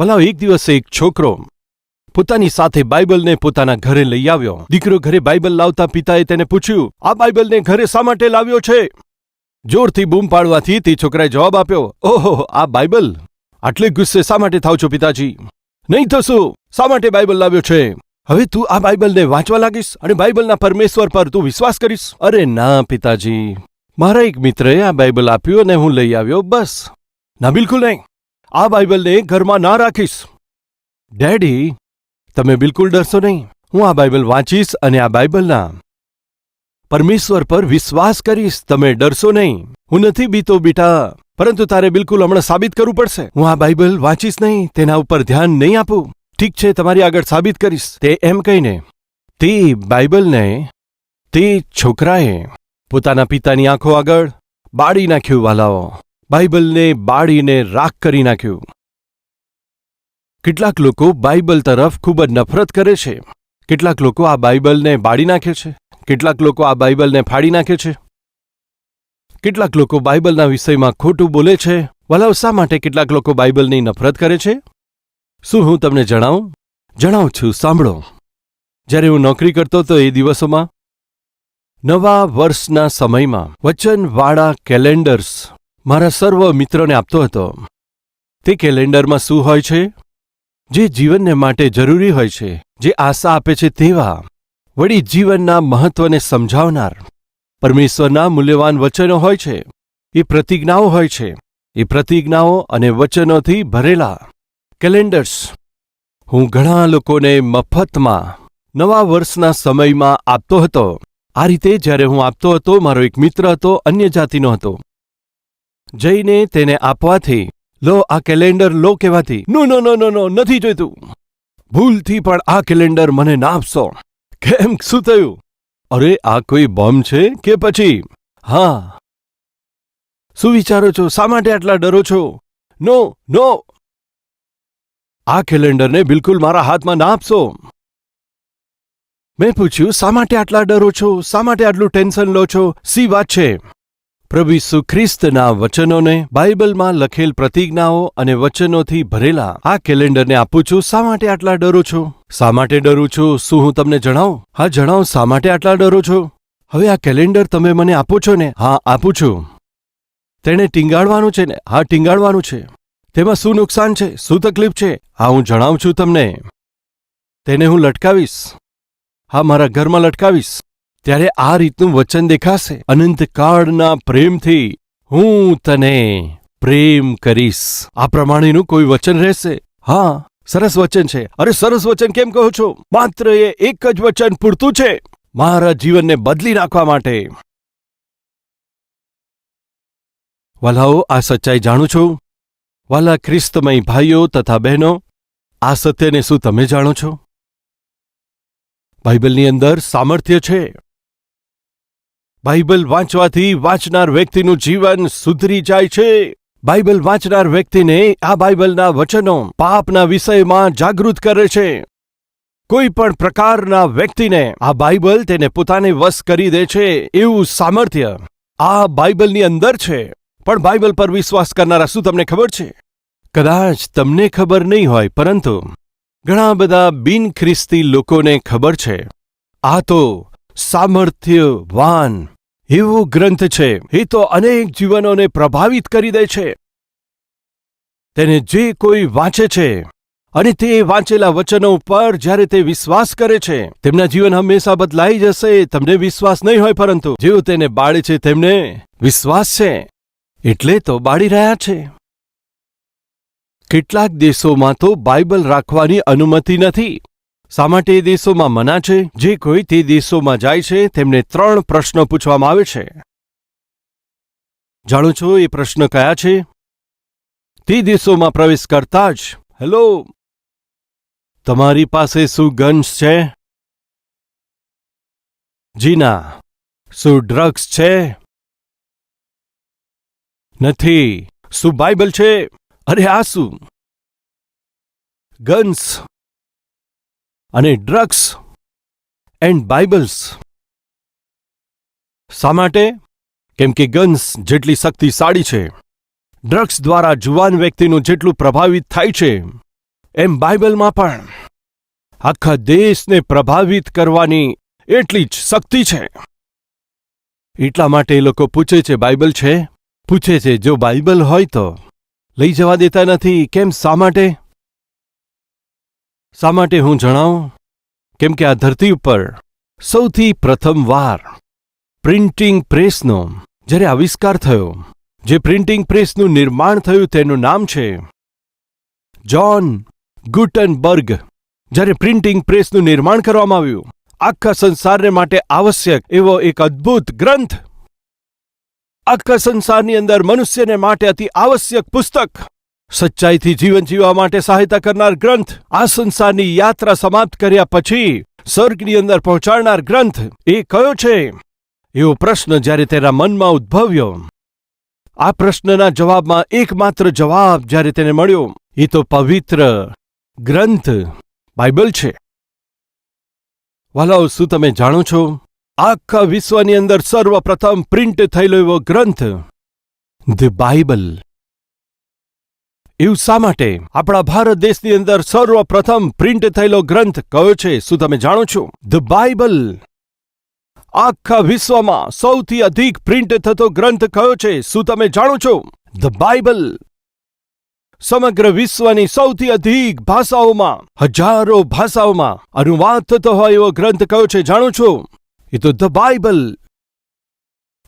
વલાવ એક દિવસ એક છોકરો પોતાની સાથે બાઇબલને પોતાના ઘરે લઈ આવ્યો. દીકરો ઘરે બાઇબલ લાવતા પિતાએ તેને પૂછ્યું, આ બાઇબલને ઘરે શા માટે લાવ્યો છે? જોરથી બૂમ પાડવાથી તે છોકરાએ જવાબ આપ્યો, ઓહો, આ બાઇબલ? આટલે ગુસ્સે શા માટે થાવ છો પિતાજી? નહીં તો શું? શા માટે બાઇબલ લાવ્યો છે? હવે તું આ બાઇબલને વાંચવા લાગીશ અને બાઇબલના પરમેશ્વર પર તું વિશ્વાસ કરીશ? અરે ના, પિતાજી. મારા એક મિત્રએ આ બાઇબલ આપ્યું અને હું લઈ આવ્યો, બસ. ના, બિલકુલ નહીં. આ બાઇબલને ઘરમાં ના રાખીશ. ડેડી, તમે બિલકુલ ડરશો નહીં. હું આ બાઇબલ વાંચીશ અને આ બાઇબલના પરમેશ્વર પર વિશ્વાસ કરીશ. તમે ડરશો નહીં. હું નથી બીતો બેટા, પરંતુ તારે બિલકુલ હમણાં સાબિત કરવું પડશે. હું આ બાઇબલ વાંચીશ નહીં. તેના ઉપર ધ્યાન નહીં આપું. ઠીક છે, તમારી આગળ સાબિત કરીશ. તે એમ કહીને, તે બાઇબલને, તે છોકરાએ પોતાના પિતાની આંખો આગળ બાળી નાખ્યું, વાલાઓ. બાઇબલને બાળીને રાખ કરી નાખ્યું. કેટલાક લોકો બાઇબલ તરફ ખૂબ જ નફરત કરે છે. કેટલાક લોકો આ બાઇબલને બાળી નાખે છે. કેટલાક લોકો આ બાઇબલને ફાડી નાખે છે. કેટલાક લોકો બાઇબલના વિષયમાં ખોટું બોલે છે. વલાવ, શા માટે કેટલાક લોકો બાઇબલની નફરત કરે છે? શું હું તમને જણાવું? જણાવું છું, સાંભળો. જ્યારે હું નોકરી કરતો હતો એ દિવસોમાં, નવા વર્ષના સમયમાં, વચનવાળા કેલેન્ડર્સ મારા સર્વ મિત્રોને આપતો હતો. તે કેલેન્ડરમાં શું હોય છે? જે જીવનને માટે જરૂરી હોય છે, જે આશા આપે છે તેવા. વળી જીવનના મહત્વને સમજાવનાર. પરમેશ્વરના મૂલ્યવાન વચનો હોય છે, એ પ્રતિજ્ઞાઓ હોય છે, એ પ્રતિજ્ઞાઓ અને વચનોથી ભરેલા. કેલેન્ડર્સ. હું ઘણા લોકોને મફતમાં નવા વર્ષના સમયમાં આપતો હતો. આ રીતે જ્યારે હું આપતો હતો, મારો એક મિત્ર હતો, અન્ય જાતિનો હતો. જઈને તેને આપવાથી, લો, આ કેલેન્ડર લો કહેવાથી. નો નો નો નો નો, નથી જોઈતું. ભૂલથી પણ આ કેલેન્ડર મને ના આપશો. કેમ? શું થયું? અરે, આ કોઈ બોમ્બ છે કે પછી? હા. શું વિચારો છો? શા માટે આટલા ડરો છો? નો નો. આ કેલેન્ડરને બિલકુલ મારા હાથમાં ના આપશો. મેં પૂછ્યું, શા માટે આટલા ડરો છો? શા માટે આટલું ટેન્શન લો છો? સી વાત છે? પ્રભુ ઈસુ ખ્રિસ્તના વચનોને બાઇબલમાં લખેલ પ્રતિજ્ઞાઓ અને વચનોથી ભરેલા આ કેલેન્ડરને આપું છું. શા માટે આટલા ડરો છો? શા માટે ડરું છું? શું હું તમને જણાવું? હા, જણાવો, શા માટે આટલા ડરો છો? હવે આ કેલેન્ડર તમે મને આપો છો ને? હા, આપું છું. તેણે ટીંગાડવાનું છે ને? હા, ટીંગાડવાનું છે. તેમાં શું નુકસાન છે? શું તકલીફ છે? હા, હું જણાવું છું તમને. તેને હું લટકાવીશ. હા, મારા ઘરમાં લટકાવીશ. ત્યારે આ રીતનું વચન દેખાશે. અનંતકાળના પ્રેમથી હું તને પ્રેમ કરીશ. આ પ્રમાણેનું કોઈ વચન રહેશે? હા, સરસ વચન છે. અરે સરસ વચન કેમ કહો છો? માત્ર એ એક જ વચન પૂરતું છે. મારા જીવનને બદલી નાખવા માટે. વાલાઓ, આ સચ્ચાઈ જાણું છું? વાલા ખ્રિસ્તમય ભાઈઓ તથા બહેનો, આ સત્યને શું તમે જાણો છો? બાઇબલની અંદર સામર્થ્ય છે. બાઇબલ વાંચવાથી વાંચનાર વ્યક્તિનું જીવન સુધરી જાય છે. બાઇબલ વાંચનાર વ્યક્તિને આ બાઇબલના વચનો પાપના વિષયમાં જાગૃત કરે છે. કોઈ પણ પ્રકારના વ્યક્તિને આ બાઇબલ તેને પોતાને વશ કરી દે છે એવું સામર્થ્ય આ બાઇબલની અંદર છે. પણ બાઇબલ પર વિશ્વાસ કરનારા શું તમને ખબર છે? કદાચ તમને ખબર નહીં હોય, પરંતુ ઘણા બધા બિન ખ્રિસ્તી લોકોને ખબર છે. આ તો સામર્થ્યવાન. એવો ગ્રંથ છે. એ તો અનેક જીવનોને પ્રભાવિત કરી દે છે. તેને જે કોઈ વાંચે છે અને તે વાંચેલા વચનો ઉપર જ્યારે તે વિશ્વાસ કરે છે, તેમના જીવન હંમેશા બદલાઈ જશે. તમને વિશ્વાસ નહીં હોય પરંતુ જેઓ તેને બાળે છે, તેમને વિશ્વાસ છે. એટલે તો બાળી રહ્યા છે. કેટલાક દેશોમાં તો બાઇબલ રાખવાની અનુમતિ નથી. શા માટે એ દેશોમાં મના છે? જે કોઈ તે દેશોમાં જાય છે? તેમને ત્રણ પ્રશ્નો પૂછવામાં આવે છે. જાણો છો એ પ્રશ્ન કયા છે? તે દેશોમાં પ્રવેશ કરતા જ. હેલો? તમારી પાસે શું ગન્સ છે? જી ના. શું ડ્રગ્સ છે? નથી. શું બાઇબલ છે? અરે આ શું? ગન્સ. અને ડ્રગ્સ એન્ડ બાઇબલ્સ. શા માટે? કેમ કે ગન્સ જેટલી શક્તિશાળી છે, ડ્રગ્સ દ્વારા જુવાન વ્યક્તિનું જેટલું પ્રભાવિત થાય છે, એમ બાઇબલમાં પણ. આખા દેશને પ્રભાવિત કરવાની એટલી જ શક્તિ છે. એટલા માટે એ લોકો પૂછે છે, બાઇબલ છે? પૂછે છે, જો બાઇબલ હોય તો લઈ જવા દેતા નથી, કેમ, શા માટે? શા માટે હું જણાવું? કેમ કે આ ધરતી ઉપર સૌથી પ્રથમ વાર પ્રિન્ટિંગ પ્રેસનો જ્યારે આવિષ્કાર થયો, જે પ્રિન્ટિંગ પ્રેસનું નિર્માણ થયું તેનું નામ છે જ્હોન ગુટનબર્ગ. જ્યારે પ્રિન્ટિંગ પ્રેસનું નિર્માણ કરવામાં આવ્યું, આખા સંસારને માટે આવશ્યક એવો એક અદ્ભુત ગ્રંથ. આખા સંસારની અંદર મનુષ્યને માટે અતિ આવશ્યક પુસ્તક. સચ્ચાઈથી જીવન જીવવા માટે સહાયતા કરનાર ગ્રંથ આ સંસારની યાત્રા સમાપ્ત કર્યા પછી સ્વર્ગની અંદર પહોંચાડનાર ગ્રંથ એ કયો છે? એવો પ્રશ્ન જ્યારે તેના મનમાં ઉદ્ભવ્યો. આ પ્રશ્નના જવાબમાં એકમાત્ર જવાબ જ્યારે તેને મળ્યો, એ તો પવિત્ર ગ્રંથ બાઇબલ છે. વાલાઓ, શું તમે જાણો છો? આખા વિશ્વની અંદર સર્વપ્રથમ પ્રિન્ટ થયેલો એવો ગ્રંથ, ધ બાઇબલ. એવું શા માટે? આપણા ભારત દેશની અંદર સર્વપ્રથમ પ્રિન્ટ થયેલો ગ્રંથ કયો છે, શું તમે જાણો છો? ધ બાઇબલ આખા વિશ્વમાં સૌથી અધિક પ્રિન્ટ થતો ગ્રંથ કયો છે, શું તમે જાણો છો? ધ બાઇબલ સમગ્ર વિશ્વની સૌથી અધિક ભાષાઓમાં, હજારો ભાષાઓમાં અનુવાદ થતો હોય એવો ગ્રંથ કયો છે, જાણો છો? એ તો ધ બાઇબલ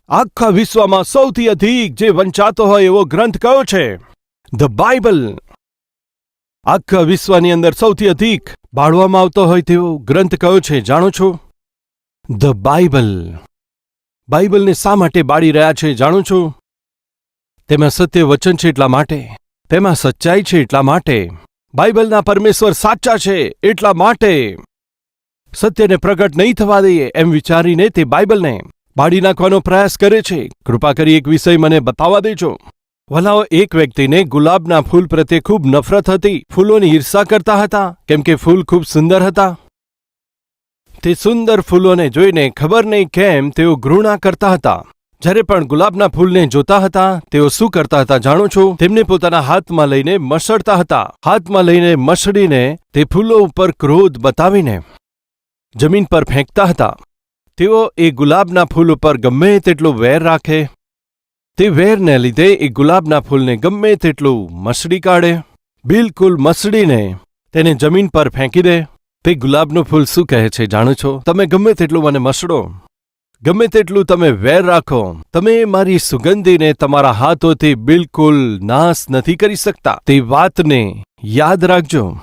આખા વિશ્વમાં સૌથી અધિક જે વંચાતો હોય એવો ગ્રંથ કયો છે? The Bible. આખા વિશ્વની અંદર સૌથી અધિક બાળવામાં આવતો હોય તેવો ગ્રંથ કયો છે, જાણો છો? The Bible. બાઇબલને શા માટે બાળી રહ્યા છે, જાણો છો? તેમાં સત્ય વચન છે એટલા માટે, તેમાં સચ્ચાઈ છે એટલા માટે, બાઇબલના પરમેશ્વર સાચા છે એટલા માટે. સત્યને પ્રગટ નહીં થવા દઈએ એમ વિચારીને તે બાઇબલને બાળી નાખવાનો પ્રયાસ કરે છે. કૃપા કરી એક વિષય મને બતાવવા દેજો. વલાઓ એક વ્યક્તિને ગુલાબના ફૂલ પ્રત્યે ખૂબ નફરત હતી. ફૂલોની ઈર્ષા કરતા હતા. કેમ કે ફૂલ ખૂબ સુંદર હતા. તે સુંદર ફૂલોને જોઈને ખબર નહીં કેમ તેઓ ઘૃણા કરતા હતા. જ્યારે પણ ગુલાબના ફૂલને જોતા હતા, તેઓ શું કરતા હતા જાણો છો? તેમને પોતાના હાથમાં લઈને મસળતા હતા. હાથમાં લઈને મસળીને તે ફૂલો ઉપર ક્રોધ બતાવીને જમીન પર ફેંકતા હતા. તેઓ એ ગુલાબના ફૂલ ઉપર ગમે તેટલો વેર રાખે તે વેરને લીધે એ ગુલાબના ફૂલને ગમે તેટલું મસડી કાઢે. બિલકુલ મસડીને તેને જમીન પર ફેંકી દે. તે ગુલાબનું ફૂલ શું કહે છે જાણો છો? તમે ગમે તેટલું મને મસડો ગમે તેટલું તમે વેર રાખો, તમે મારી સુગંધીને તમારા હાથોથી બિલકુલ નાશ નથી કરી શકતા. તે વાતને યાદ રાખજો.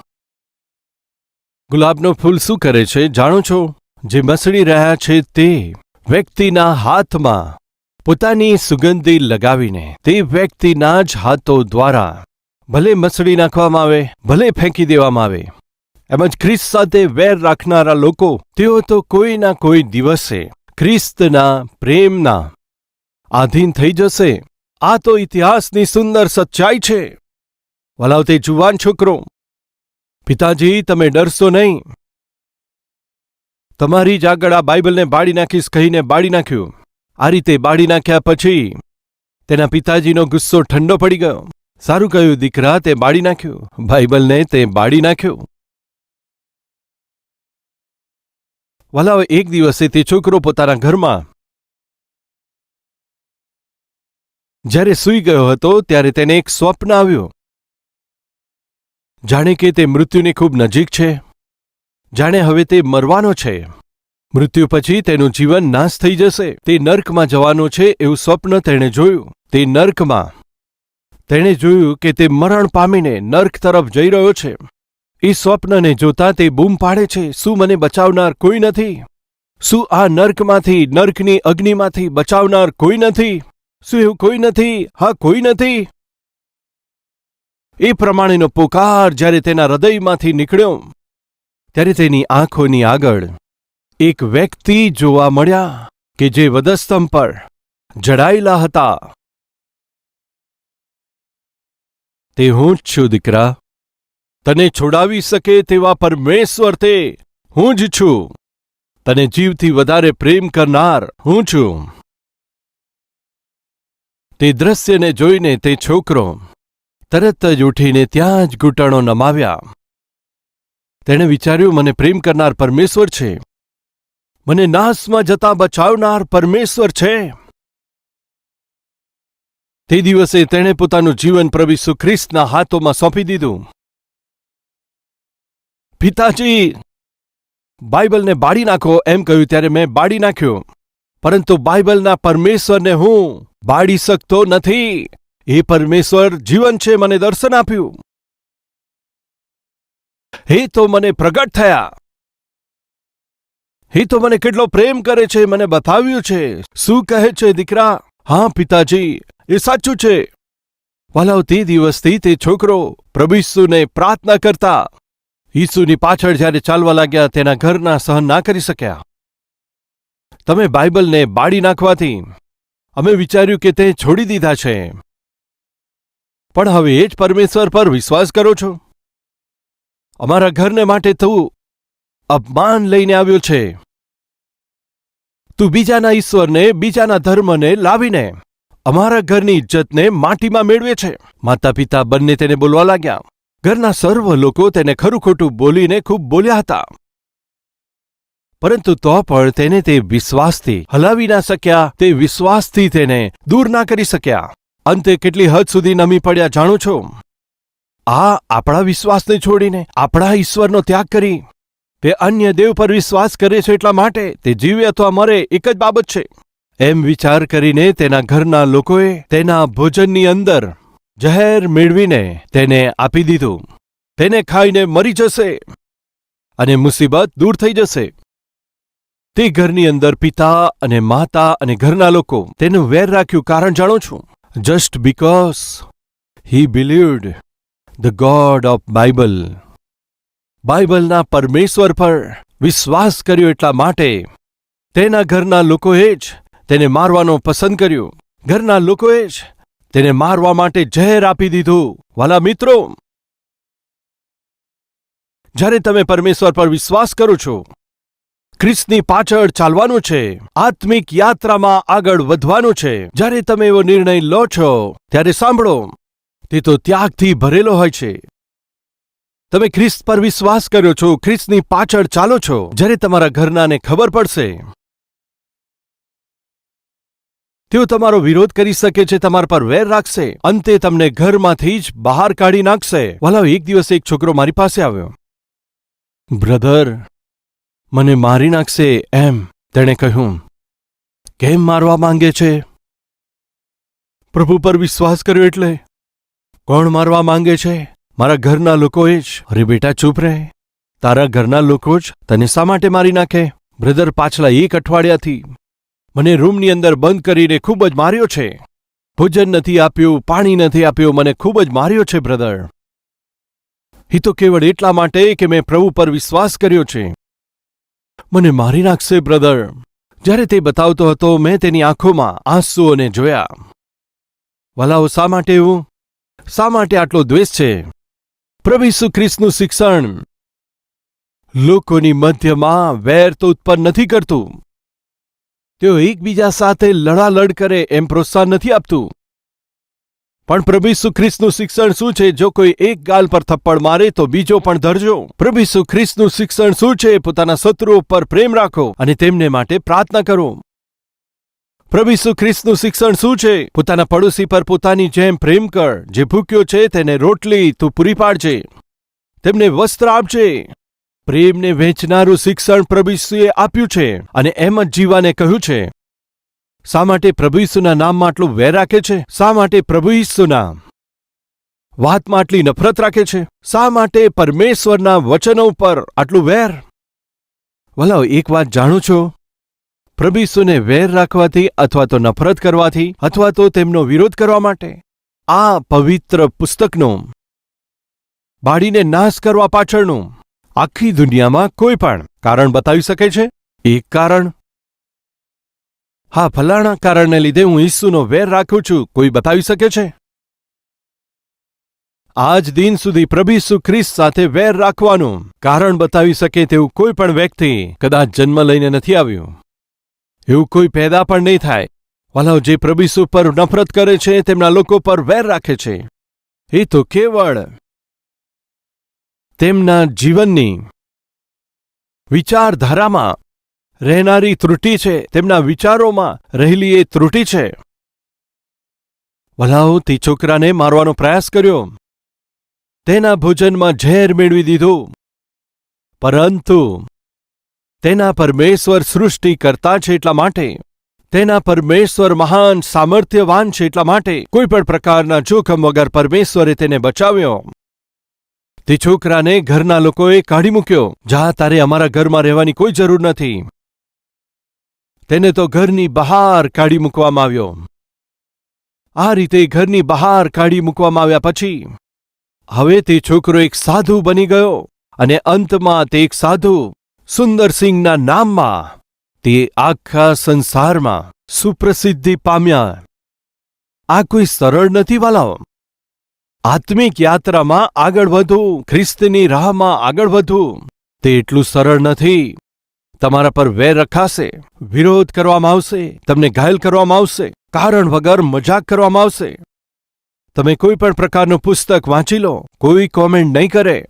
ગુલાબનું ફૂલ શું કરે છે જાણો છો? જે મસડી રહ્યા છે તે વ્યક્તિના હાથમાં પોતાની સુગંધી લગાવીને તે વ્યક્તિના જ હાથો દ્વારા ભલે મસળી નાખવામાં આવે, ભલે ફેંકી દેવામાં આવે, એમ જ ખ્રિસ્ત સાથે વેર રાખનારા લોકો, તેઓ તો કોઈના કોઈ દિવસે ખ્રિસ્તના પ્રેમના આધીન થઈ જશે. આ તો ઇતિહાસની સુંદર સચ્ચાઈ છે. વલાવ તે જુવાન છોકરો, પિતાજી, તમે ડરશો નહીં. તમારી જ આગળ આ બાઇબલને બાળી નાખીશ, કહીને બાળી નાખ્યું. આ રીતે બાળી નાખ્યા પછી તેના પિતાજીનો ગુસ્સો ઠંડો પડી ગયો. સારું કહ્યું, દીકરા, તે બાળી નાખ્યું. બાઇબલને તે બાળી નાખ્યું. વલાવે એક દિવસે તે છોકરો પોતાના ઘરમાં જ્યારે સૂઈ ગયો હતો, ત્યારે તેને એક સ્વપ્ન આવ્યું. જાણે કે તે મૃત્યુની ખૂબ નજીક છે. જાણે હવે તે મરવાનો છે. મૃત્યુ પછી તેનું જીવન નાશ થઈ જશે. તે નર્કમાં જવાનો છે એવું સ્વપ્ન તેણે જોયું. તે નર્કમાં તેણે જોયું કે તે મરણ પામીને નર્ક તરફ જઈ રહ્યો છે. એ સ્વપ્નને જોતા તે બૂમ પાડે છે, શું મને બચાવનાર કોઈ નથી? શું આ નર્કમાંથી, નર્કની અગ્નિમાંથી બચાવનાર કોઈ નથી? શું એવું કોઈ નથી? હા, કોઈ નથી? એ પ્રમાણેનો પોકાર જ્યારે તેના હૃદયમાંથી નીકળ્યો, ત્યારે તેની આંખોની આગળ એક વ્યક્તિ જોવા મળ્યા કે જે વધસ્તંભ પર જડાયેલા હતા. તે હું જ છું, દીકરા. તને છોડાવી શકે તેવા પરમેશ્વર તે. હું જ છું. તને જીવથી વધારે પ્રેમ કરનાર હું છું. તે દ્રશ્યને જોઈને તે છોકરો તરત જ ઉઠીને ત્યાં જ ઘૂંટણો નમાવ્યા. તેણે વિચાર્યું, મને પ્રેમ કરનાર પરમેશ્વર છે. મને નાશમાં જતા બચાવનાર પરમેશ્વર છે. તે દિવસે તેણે પોતાનું જીવન પ્રભુ સુખ્રિસ્તના હાથોમાં સોંપી દીધું. પિતાજી, બાઇબલને બાળી નાખો એમ કહ્યું ત્યારે મેં બાળી નાખ્યો. પરંતુ બાઇબલના પરમેશ્વરને હું બાળી શકતો નથી. એ પરમેશ્વર જીવન છે મને દર્શન આપ્યું. હે તો મને પ્રગટ થયા. એ તો મને કેટલો પ્રેમ કરે છે, મને બતાવ્યું છે. શું કહે છે દીકરા? હા, પિતાજી, એ સાચું છે. વાલાવ તે દિવસથી તે છોકરો પ્રભુસુને પ્રાર્થના કરતા. ઈસુની પાછળ જ્યારે ચાલવા લાગ્યા, તેના ઘરના સહન ના કરી શક્યા. તમે બાઇબલને બાળી નાખવાથી. અમે વિચાર્યું કે તે છોડી દીધા છે. પણ હવે એ જ પરમેશ્વર પર વિશ્વાસ કરો છો. અમારા ઘરને માટે તું અપમાન લઈને આવ્યો છે. તું બીજાના ઈશ્વરને, બીજાના ધર્મને લાવીને અમારા ઘરની ઇજ્જતને માટીમાં મેળવે છે. માતા પિતા બંને તેને બોલવા લાગ્યા. ઘરના સર્વ લોકો તેને ખરું ખોટું બોલીને ખૂબ બોલ્યા હતા. પરંતુ તો પણ તેને તે વિશ્વાસથી હલાવી ના શક્યા, તે વિશ્વાસથી તેને દૂર ના કરી શક્યા. અંતે કેટલી હદ સુધી નમી પડ્યા જાણો છો? આ આપણા વિશ્વાસને છોડીને આપણા ઈશ્વરનો ત્યાગ કરી તે અન્ય દેવ પર વિશ્વાસ કરે છે એટલા માટે તે જીવે અથવા મરે એક જ બાબત છે. એમ વિચાર કરીને તેના ઘરના લોકોએ તેના ભોજનની અંદર ઝહેર મેળવીને તેને આપી દીધું. તેને ખાઈને મરી જશે અને મુસીબત દૂર થઈ જશે. તે ઘરની અંદર પિતા અને માતા અને ઘરના લોકો તેનું વેર રાખ્યું કારણ જાણો છું? Just because he believed the God of Bible બાઇબલના પરમેશ્વર પર વિશ્વાસ કર્યો એટલા માટે. તેના ઘરના લોકોએ જ તેને મારવાનો પસંદ કર્યું. ઘરના લોકોએ જ તેને મારવા માટે ઝેર આપી દીધું. વાલા મિત્રો, જ્યારે તમે પરમેશ્વર પર વિશ્વાસ કરો છો, ખ્રિસ્તની પાછળ ચાલવાનું છે, આત્મિક યાત્રામાં આગળ વધવાનું છે, જ્યારે તમે એવો નિર્ણય લો છો, ત્યારે સાંભળો, તે તો ત્યાગથી ભરેલો હોય છે. તમે ખ્રિસ્ત પર વિશ્વાસ કર્યો છો, ખ્રિસ્તની પાછળ ચાલો છો, જ્યારે તમારા ઘરનાને ખબર પડશે. તેઓ તમારો વિરોધ કરી શકે છે, તમારા પર વેર રાખશે. અંતે તમને ઘરમાંથી જ બહાર કાઢી નાખશે. વાલાવ એક દિવસ એક છોકરો મારી પાસે આવ્યો. બ્રધર, મને મારી નાખશે એમ તેણે કહ્યું. કેમ મારવા માંગે છે? પ્રભુ પર વિશ્વાસ કર્યો એટલે. કોણ મારવા માંગે છે? મારા ઘરના લોકોએ જ, અરે બેટા, ચૂપ રહે. તારા ઘરના લોકો જ તને શા માટે મારી નાખે? બ્રધર પાછલા એક અઠવાડિયાથી મને રૂમની અંદર બંધ કરીને ખૂબ જ માર્યો છે. ભોજન નથી આપ્યું, પાણી નથી આપ્યું, મને ખૂબ જ માર્યો છે, બ્રધર. એ તો કેવળ એટલા માટે કે મેં પ્રભુ પર વિશ્વાસ કર્યો છે. મને મારી નાખશે, બ્રધર. જ્યારે તે બતાવતો હતો, મેં તેની આંખોમાં આંસુઓને જોયા. વલાઓ, શા માટે એવું શા માટે આટલો દ્વેષ છે? પ્રભુ ખ્રિસ્તનું શિક્ષણ. લોકોની મધ્યમાં વેર તો ઉત્પન્ન નથી કરતું. તેઓ એકબીજા સાથે લડાલડ કરે એમ પ્રોત્સાહન નથી આપતું. પણ પ્રભુ ખ્રિસ્તનું શિક્ષણ શું છે? જો કોઈ એક ગાલ પર થપ્પડ મારે તો બીજો પણ ધરજો. પ્રભુ ખ્રિસ્તનું શિક્ષણ શું છે? પોતાના શત્રુઓ પર પ્રેમ રાખો અને તેમને માટે પ્રાર્થના કરો. પ્રભુ ઈસુ ખ્રિસ્તનું શિક્ષણ શું છે? પોતાના પડોશી પર પોતાની જેમ પ્રેમ કર. જે ભૂખ્યો છે તેને રોટલી તું પૂરી પાડજે. તેમને વસ્ત્ર આપજે. પ્રેમને વહેંચનારું શિક્ષણ પ્રભુ ઈસુએ આપ્યું છે અને એમ જ જીવાને કહ્યું છે. શા માટે પ્રભુ નામમાં આટલું વેર રાખે છે? શા માટે પ્રભુ ઈસુના વાતમાં આટલી નફરત રાખે છે? શા માટે પરમેશ્વરના વચનો ઉપર આટલું વેર? વલાઓ, એક વાત જાણો છો. પ્રભુ ઈસુને વેર રાખવાથી અથવા તો નફરત કરવાથી અથવા તો તેમનો વિરોધ કરવા માટે. આ પવિત્ર પુસ્તકનું બાળીને નાશ કરવા પાછળનું આખી દુનિયામાં કોઈ પણ કારણ બતાવી શકે છે? એક કારણ. હા, ફલાણા કારણને લીધે હું ઈસુનો વેર રાખું છું. કોઈ બતાવી શકે છે? આજ દિન સુધી પ્રભુ ઈસુ ખ્રિસ્ત સાથે વેર રાખવાનું કારણ બતાવી શકે તેવું કોઈ પણ વ્યક્તિ કદાચ જન્મ લઈને નથી આવ્યું. એવું કોઈ પેદા પણ નહીં થાય. વાલાઓ જે પ્રભુ પર નફરત કરે છે, તેમના લોકો પર વેર રાખે છે. એ તો કેવળ તેમના જીવનની વિચારધારામાં રહેનારી ત્રુટિ છે, તેમના વિચારોમાં રહેલી એ ત્રુટિ છે. વલાઓ, તે છોકરાને મારવાનો પ્રયાસ કર્યો. તેના ભોજનમાં ઝેર મેળવી દીધું. પરંતુ તેના પરમેશ્વર સૃષ્ટિ કરતા છે એટલા માટે. તેના પરમેશ્વર મહાન સામર્થ્યવાન છે એટલા માટે કોઈ પણ પ્રકારના જોખમ વગર પરમેશ્વરે તેને બચાવ્યો. તે છોકરાને ઘરના લોકોએ કાઢી મૂક્યો, જા, તારે અમારા ઘરમાં રહેવાની કોઈ જરૂર નથી. તેને તો ઘરની બહાર કાઢી મૂકવામાં આવ્યો. આ રીતે ઘરની બહાર કાઢી મૂકવામાં આવ્યા પછી, હવે તે છોકરો એક સાધુ બની ગયો અને અંતમાં તે એક સાધુ સુંદરસિંહના નામમાં, તે આખા સંસારમાં સુપ્રસિદ્ધિ પામ્યા. આ કોઈ સરળ નથી વાલાઓ. આત્મિક યાત્રામાં આગળ વધવું ખ્રિસ્તની રાહમાં આગળ વધવું તે એટલું સરળ નથી. તમારા પર વેર રખાશે, વિરોધ કરવામાં આવશે, તમને ઘાયલ કરવામાં આવશે, કારણ વગર મજાક કરવામાં આવશે. તમે કોઈ પણ પ્રકારનું પુસ્તક વાંચી લો, કોઈ કોમેન્ટ નહીં કરે.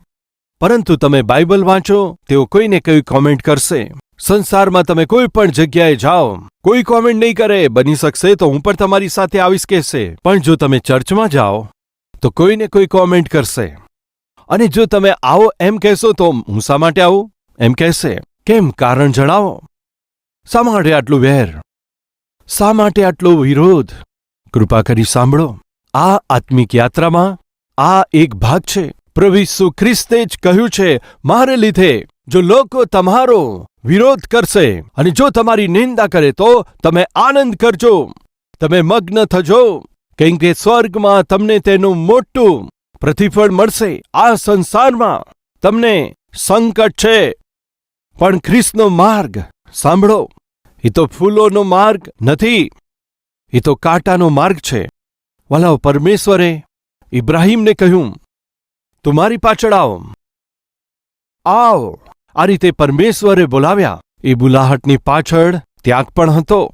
પરંતુ તમે બાઇબલ વાંચો, તેઓ કોઈને કઈ કોમેન્ટ કરશે. સંસારમાં તમે કોઈ પણ જગ્યાએ જાઓ, કોઈ કોમેન્ટ નહીં કરે, બની શકશે તો હું પણ તમારી સાથે આવીશ કહેશે. પણ જો તમે ચર્ચમાં જાઓ, તો કોઈને કોઈ કોમેન્ટ કરશે. અને જો તમે આવો એમ કહેશો તો હું શા માટે આવું? એમ કહેશે, કેમ? કારણ જણાવો. શા માટે આટલું વેર? શા માટે આટલો વિરોધ? કૃપા કરી સાંભળો. આ આત્મિક યાત્રામાં આ એક ભાગ છે. પ્રભુ ખ્રિસ્તે જ કહ્યું છે, મારે લીધે, જો લોકો તમારો વિરોધ કરશે અને જો તમારી નિંદા કરે તો તમે આનંદ કરજો. તમે મગ્ન થજો, કેમ કે સ્વર્ગમાં તમને તેનું મોટું પ્રતિફળ મળશે. આ સંસારમાં તમને સંકટ છે. પણ ખ્રિસ્તનો માર્ગ, સાંભળો, એ તો ફૂલોનો માર્ગ નથી, એ તો કાંટાનો માર્ગ છે. વાલાઓ, પરમેશ્વરે ઇબ્રાહીમને કહ્યું તું મારી પાછળ આવો. આવ. આ રીતે પરમેશ્વરે બોલાવ્યા. એ બુલાહટની પાછળ ત્યાગ પણ હતો.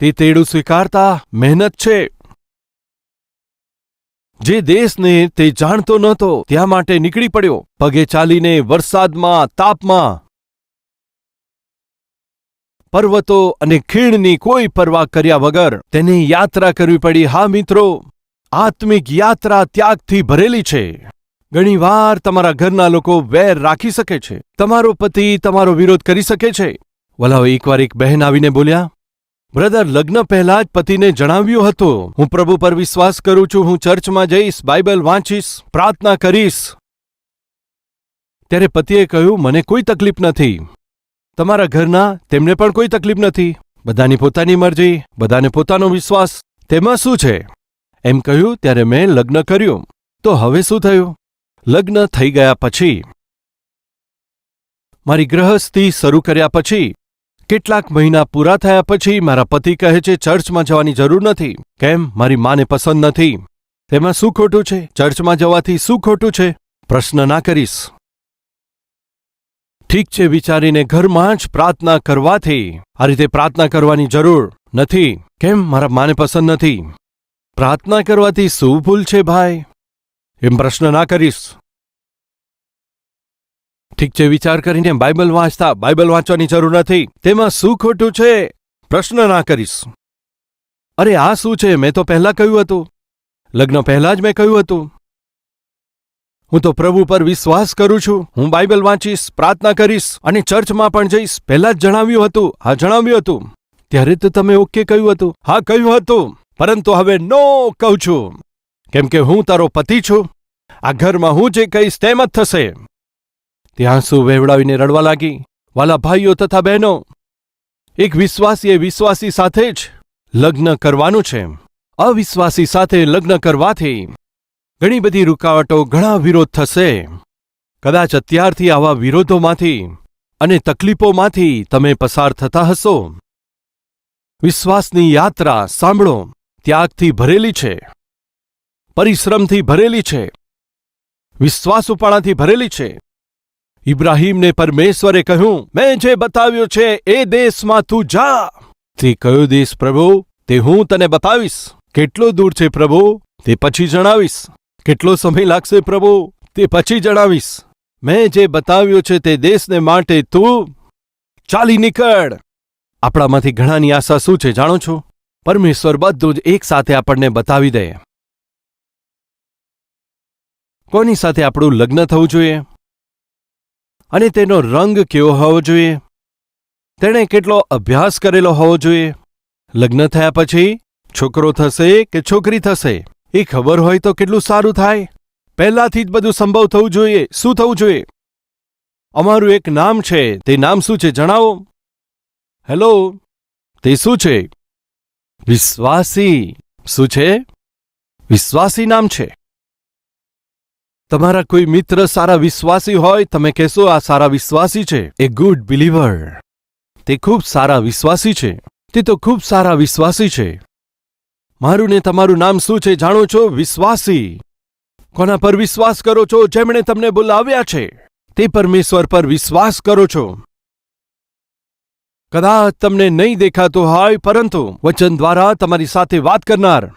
તે તેડું સ્વીકારતા મહેનત છે. જે દેશને તે જાણતો નહોતો, ત્યાં માટે નીકળી પડ્યો. પગે ચાલીને વરસાદમાં, તાપમાં. પર્વતો અને ખીણની કોઈ પરવા કર્યા વગર તેને યાત્રા કરવી પડી. હા મિત્રો, આત્મિક યાત્રા ત્યાગથી ભરેલી છે. ઘણીવાર તમારા ઘરના લોકો વેર રાખી શકે છે. તમારો પતિ તમારો વિરોધ કરી શકે છે. વલાઓ એકવાર એક બહેન આવીને બોલ્યા, બ્રધર, લગ્ન પહેલા જ પતિને જણાવ્યું હતું. હું પ્રભુ પર વિશ્વાસ કરું છું. હું ચર્ચમાં જઈશ, બાઇબલ વાંચીશ, પ્રાર્થના કરીશ. ત્યારે પતિએ કહ્યું, મને કોઈ તકલીફ નથી. તમારા ઘરના તેમને પણ કોઈ તકલીફ નથી. બધાની પોતાની મરજી, બધાને પોતાનો વિશ્વાસ. તેમાં શું છે? એમ કહ્યું, ત્યારે મેં લગ્ન કર્યું. તો હવે શું થયું? લગ્ન થઈ ગયા પછી. મારી ગ્રહસ્થી શરૂ કર્યા પછી. કેટલાક મહિના પૂરા થયા પછી મારા પતિ કહે છે, ચર્ચમાં જવાની જરૂર નથી. કેમ? મારી માને પસંદ નથી. તેમાં શું ખોટું છે? ચર્ચમાં જવાથી શું ખોટું છે? પ્રશ્ન ના કરીશ. ઠીક છે, વિચારીને ઘરમાં જ પ્રાર્થના કરવાથી. આ રીતે પ્રાર્થના કરવાની જરૂર નથી. કેમ? મારા માને પસંદ નથી. પ્રાર્થના કરવાથી શું ભૂલ છે ભાઈ? એમ પ્રશ્ન ના કરીશ. ઠીક છે, વિચાર કરીને બાઇબલ વાંચતા બાઇબલ વાંચવાની જરૂર નથી. તેમાં શું ખોટું છે? પ્રશ્ન ના કરીશ. અરે, આ શું છે? મેં તો પહેલા કહ્યું હતું. લગ્ન પહેલા જ મેં કહ્યું હતું. હું તો પ્રભુ પર વિશ્વાસ કરું છું. હું બાઇબલ વાંચીશ, પ્રાર્થના કરીશ અને ચર્ચમાં પણ જઈશ. પહેલા જ જણાવ્યું હતું. હા, જણાવ્યું હતું. ત્યારે તો તમે ઓકે કહ્યું હતું. હા, કહ્યું હતું. પરંતુ હવે નો કહું છું. કેમ કે હું તારો પતિ છું. આ ઘરમાં હું જે કહીશ તેમ જ થશે. ત્યાં શું વેવડાવીને રડવા લાગી? વાલા ભાઈઓ તથા બહેનો, એક વિશ્વાસીએ વિશ્વાસી સાથે જ લગ્ન કરવાનું છે. અવિશ્વાસી સાથે લગ્ન કરવાથી ઘણી બધી રૂકાવટો, ઘણા વિરોધ થશે. કદાચ અત્યારથી આવા વિરોધોમાંથી અને તકલીફોમાંથી તમે પસાર થતા હશો. વિશ્વાસની યાત્રા સાંભળો. ત્યાગથી ભરેલી છે. પરિશ્રમથી ભરેલી છે. વિશ્વાસુપણાથી ભરેલી છે. ઇબ્રાહીમને પરમેશ્વરે કહ્યું, મેં જે બતાવ્યું છે, એ દેશમાં તું જા. તે કયો દેશ, પ્રભુ? તે હું તને બતાવીશ. કેટલો દૂર છે, પ્રભુ? તે પછી જણાવીશ. કેટલો સમય લાગશે, પ્રભુ? તે પછી જણાવીશ. મેં જે બતાવ્યું છે, તે દેશને માટે તું ચાલી નીકળ. આપણામાંથી ઘણાની આશા શું છે, જાણો છો? પરમેશ્વર બધું જ એક સાથે આપણને બતાવી દે. કોની સાથે આપણું લગ્ન થવું જોઈએ? અને તેનો રંગ કેવો હોવો જોઈએ? તેણે કેટલો અભ્યાસ કરેલો હોવો જોઈએ? લગ્ન થયા પછી છોકરો થશે કે છોકરી થશે? એ ખબર હોય તો કેટલું સારું થાય? પહેલાથી જ બધું સંભવ થવું જોઈએ. શું થવું જોઈએ? અમારું એક નામ છે. તે નામ શું છે જણાવો? હેલો? તે શું છે? વિશ્વાસી. શું છે? વિશ્વાસી નામ છે. તમારા કોઈ મિત્ર સારા વિશ્વાસી હોય, તમે કહેશો, આ સારા વિશ્વાસી છે. એ ગુડ બિલીવર તે ખૂબ સારા વિશ્વાસી છે. તે તો ખૂબ સારા વિશ્વાસી છે. મારું ને તમારું નામ શું છે જાણો છો? વિશ્વાસી. કોના પર વિશ્વાસ કરો છો? જેમણે તમને બોલાવ્યા છે. તે પરમેશ્વર પર વિશ્વાસ કરો છો. કદાચ તમને નહીં દેખાતો હોય, પરંતુ વચન દ્વારા તમારી સાથે વાત કરનાર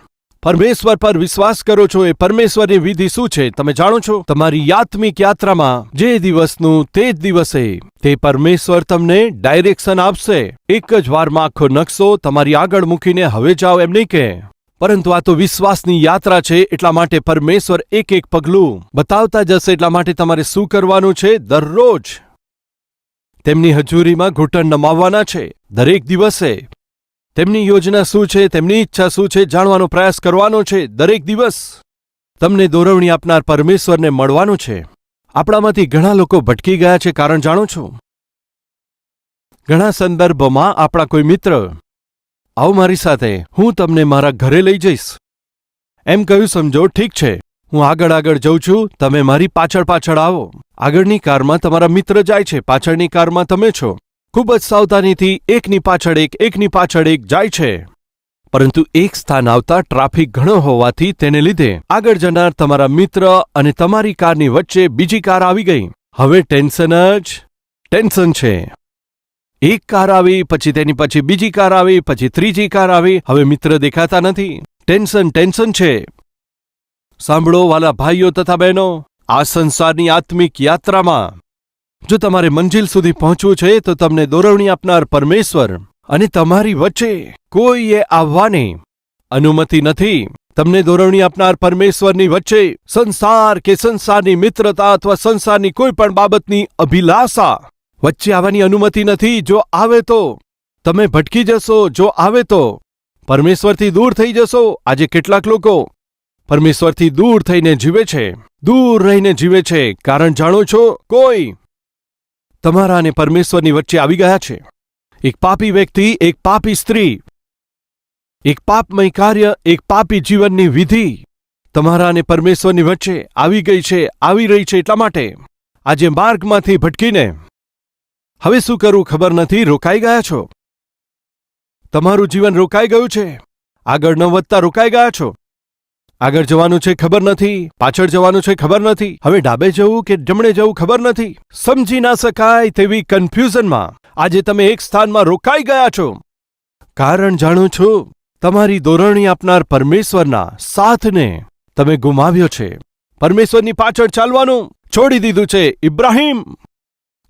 પરમેશ્વર પર વિશ્વાસ કરો છો એ પરમેશ્વરની વિધિ શું છે, તમે જાણો છો? તમારી યાત્મિક યાત્રામાં જે દિવસનું તે જ દિવસે તે પરમેશ્વર તમને ડાયરેક્શન આપશે. એક જ વારમાં આખો નકશો તમારી આગળ મૂકીને હવે જાઓ એમ નહીં કે. પરંતુ આ તો વિશ્વાસની યાત્રા છે, એટલા માટે પરમેશ્વર એક એક પગલું બતાવતા જશે, એટલા માટે તમારે શું કરવાનું છે? દરરોજ તેમની હજુરીમાં ઘૂંટણ નમાવવાના છે. દરેક દિવસે તેમની યોજના શું છે, તેમની ઈચ્છા શું છે, જાણવાનો પ્રયાસ કરવાનો છે, દરેક દિવસ તમને દોરવણી આપનાર પરમેશ્વરને મળવાનું છે. આપણામાંથી ઘણા લોકો ભટકી ગયા છે, કારણ જાણો છો? ઘણા સંદર્ભમાં આપણા કોઈ મિત્ર, આવો મારી સાથે, હું તમને મારા ઘરે લઈ જઈશ. એમ કહ્યું, સમજો, ઠીક છે, હું આગળ આગળ જઉં છું, તમે મારી પાછળ પાછળ આવો. આગળની કારમાં તમારા મિત્ર જાય છે, પાછળની કારમાં તમે છો. ખૂબ જ સાવધાનીથી એકની પાછળ એક, એકની પાછળ એક જાય છે. પરંતુ એક સ્થાન આવતા ટ્રાફિક ઘણો હોવાથી તેને લીધે આગળ જનાર તમારા મિત્ર અને તમારી કારની વચ્ચે બીજી કાર આવી ગઈ. હવે ટેન્શન જ, ટેન્શન છે. એક કાર આવી, પછી તેની પછી બીજી કાર આવી, પછી ત્રીજી કાર આવી, હવે મિત્ર દેખાતા નથી. ટેન્શન ટેન્શન છે. સાંભળો વાલા ભાઈઓ તથા બહેનો, આ સંસારની આત્મિક યાત્રામાં જો તમારે મંજિલ સુધી પહોંચવું છે, તો તમને દોરવણી આપનાર પરમેશ્વર અને તમારી વચ્ચે કોઈએ આવવાની અનુમતિ નથી. તમને દોરવણી આપનાર પરમેશ્વરની વચ્ચે સંસાર કે સંસારની મિત્રતા અથવા સંસારની કોઈ પણ બાબતની અભિલાષા વચ્ચે આવવાની અનુમતિ નથી. જો આવે તો તમે ભટકી જશો, જો આવે તો પરમેશ્વરથી દૂર થઈ જશો. આજે કેટલાક લોકો પરમેશ્વરથી દૂર થઈને જીવે છે, દૂર રહીને જીવે છે. કારણ જાણો છો, કોઈ તમારા અને પરમેશ્વરની વચ્ચે આવી ગયા છે. એક પાપી વ્યક્તિ, એક પાપી સ્ત્રી, એક પાપમય કાર્ય, એક પાપી જીવનની વિધિ તમારા અને પરમેશ્વરની વચ્ચે આવી ગઈ છે, આવી રહી છે એટલા માટે આજે માર્ગમાંથી ભટકીને. હવે શું કરવું ખબર નથી, રોકાઈ ગયા છો? તમારું જીવન રોકાઈ ગયું છે? આગળ ન વધતા રોકાઈ ગયા છો? આગળ જવાનું છે ખબર નથી, પાછળ જવાનું છે ખબર નથી, હવે ડાબે જવું કે જમણે જવું ખબર નથી? સમજી ના શકાય તેવી કન્ફ્યુઝનમાં આજે તમે એક સ્થાનમાં રોકાઈ ગયા છો. કારણ જાણો છું, તમારી દોરણી આપનાર પરમેશ્વરના સાથને તમે ગુમાવ્યો છે. પરમેશ્વરની પાછળ ચાલવાનું છોડી દીધું છે, ઇબ્રાહિમ!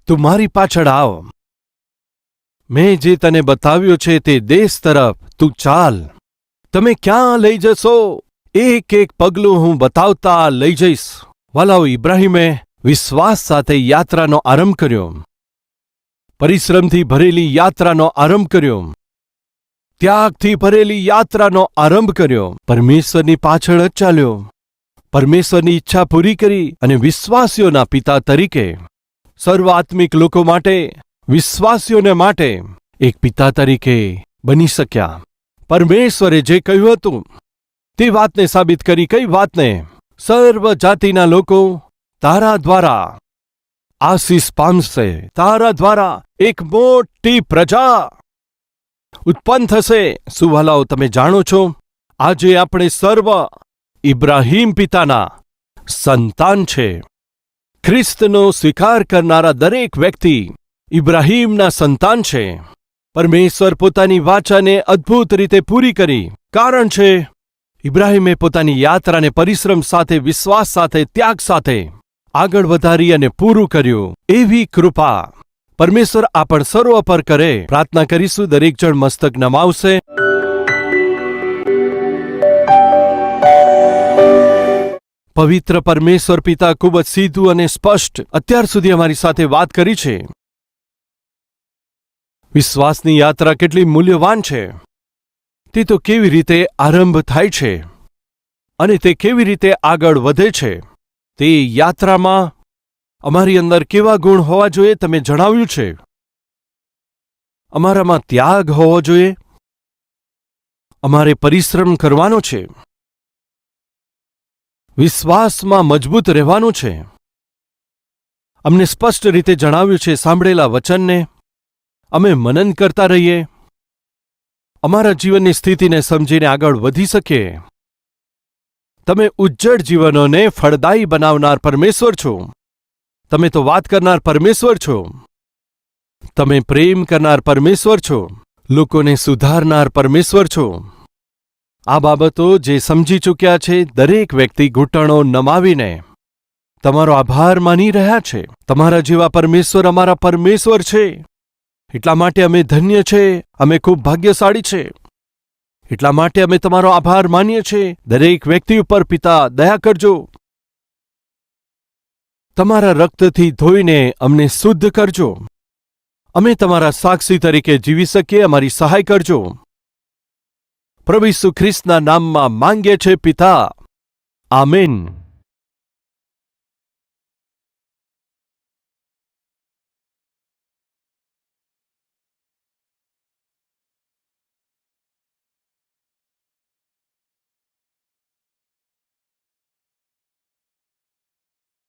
તું મારી પાછળ આવ. મેં જે તને બતાવ્યો છે તે દેશ તરફ તું ચાલ. તમે ક્યાં લઈ જશો? એક એક પગલું હું બતાવતા લઈ જઈશ. વાલાઓ ઇબ્રાહીમે વિશ્વાસ સાથે યાત્રાનો આરંભ કર્યો. પરિશ્રમથી ભરેલી યાત્રાનો આરંભ કર્યો. ત્યાગથી ભરેલી યાત્રાનો આરંભ કર્યો. પરમેશ્વરની પાછળ જ ચાલ્યો. પરમેશ્વરની ઈચ્છા પૂરી કરી અને વિશ્વાસીઓના પિતા તરીકે. સર્વાત્મિક લોકો માટે, વિશ્વાસીઓને માટે એક પિતા તરીકે બની શક્યા. પરમેશ્વરે જે કહ્યું હતું તે વાતને સાબિત કરી કઈ વાતને? સર્વ જાતિના લોકો તારા દ્વારા આશીષ પામશે. તારા દ્વારા એક મોટી પ્રજા ઉત્પન્ન થશે. સુવાલાઓ તમે જાણો છો? આજે આપણે સર્વ ઇબ્રાહીમ પિતાના સંતાન છે. ખ્રિસ્તનો સ્વીકાર કરનારા દરેક વ્યક્તિ ઇબ્રાહીમના સંતાન છે. પરમેશ્વર પોતાની વાચાને અદ્ભુત રીતે પૂરી કરી. કારણ છે ઇબ્રાહીમે પોતાની યાત્રાને પરિશ્રમ સાથે, વિશ્વાસ સાથે, ત્યાગ સાથે આગળ વધારી અને પૂરું કર્યું. એવી કૃપા પરમેશ્વર આપણ સર્વ પર કરે. પ્રાર્થના કરીશું, દરેક જણ મસ્તક નમાવશે. પવિત્ર પરમેશ્વર પિતા ખૂબ જ સીધું અને સ્પષ્ટ અત્યાર સુધી અમારી સાથે વાત કરી છે. વિશ્વાસની યાત્રા કેટલી મૂલ્યવાન છે. તે તો કેવી રીતે આરંભ થાય છે અને તે કેવી રીતે આગળ વધે છે તે યાત્રામાં અમારી અંદર કેવા ગુણ હોવા જોઈએ તમે જણાવ્યું છે. અમારામાં ત્યાગ હોવો જોઈએ. અમારે પરિશ્રમ કરવાનો છે. વિશ્વાસમાં મજબૂત રહેવાનું છે. અમને સ્પષ્ટ રીતે જણાવ્યું છે, સાંભળેલા વચનને. અમે મનન કરતા રહીએ. અમારા જીવનની સ્થિતિને સમજીને આગળ વધી શકીએ. તમે ઉજ્જડ જીવનોને ફળદાયી બનાવનાર પરમેશ્વર છો. તમે તો વાત કરનાર પરમેશ્વર છો. તમે પ્રેમ કરનાર પરમેશ્વર છો. લોકોને સુધારનાર પરમેશ્વર છો. આ બાબતો જે સમજી ચૂક્યા છે દરેક વ્યક્તિ ઘૂંટણો નમાવીને. તમારો આભાર માની રહ્યા છે. તમારા જેવા પરમેશ્વર અમારા પરમેશ્વર છે. એટલા માટે અમે ધન્ય છે, અમે ખૂબ ભાગ્યશાળી છે. એટલા માટે અમે તમારો આભાર માનીએ છીએ દરેક વ્યક્તિ ઉપર પિતા દયા કરજો. તમારા રક્તથી ધોઈને અમને શુદ્ધ કરજો. અમે તમારા સાક્ષી તરીકે જીવી શકીએ, અમારી સહાય કરજો. પ્રભુ ખ્રિસ્તના નામમાં માંગીએ છે, પિતા, આમેન.